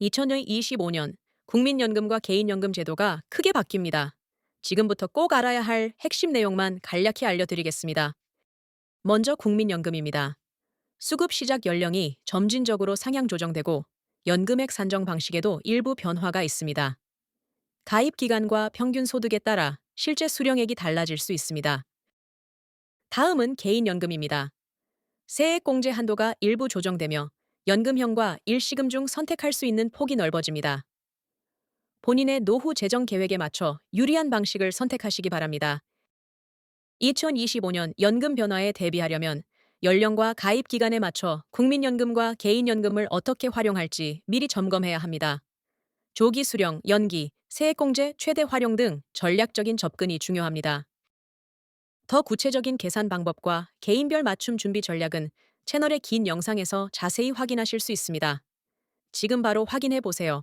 2025년 국민연금과 개인연금 제도가 크게 바뀝니다. 지금부터 꼭 알아야 할 핵심 내용만 간략히 알려드리겠습니다. 먼저 국민연금입니다. 수급 시작 연령이 점진적으로 상향 조정되고 연금액 산정 방식에도 일부 변화가 있습니다. 가입 기간과 평균 소득에 따라 실제 수령액이 달라질 수 있습니다. 다음은 개인연금입니다. 세액공제 한도가 일부 조정되며 연금형과 일시금 중 선택할 수 있는 폭이 넓어집니다. 본인의 노후 재정 계획에 맞춰 유리한 방식을 선택하시기 바랍니다. 2025년 연금 변화에 대비하려면 연령과 가입 기간에 맞춰 국민연금과 개인연금을 어떻게 활용할지 미리 점검해야 합니다. 조기 수령, 연기, 세액공제 최대 활용 등 전략적인 접근이 중요합니다. 더 구체적인 계산 방법과 개인별 맞춤 준비 전략은 채널의 긴 영상에서 자세히 확인하실 수 있습니다. 지금 바로 확인해 보세요.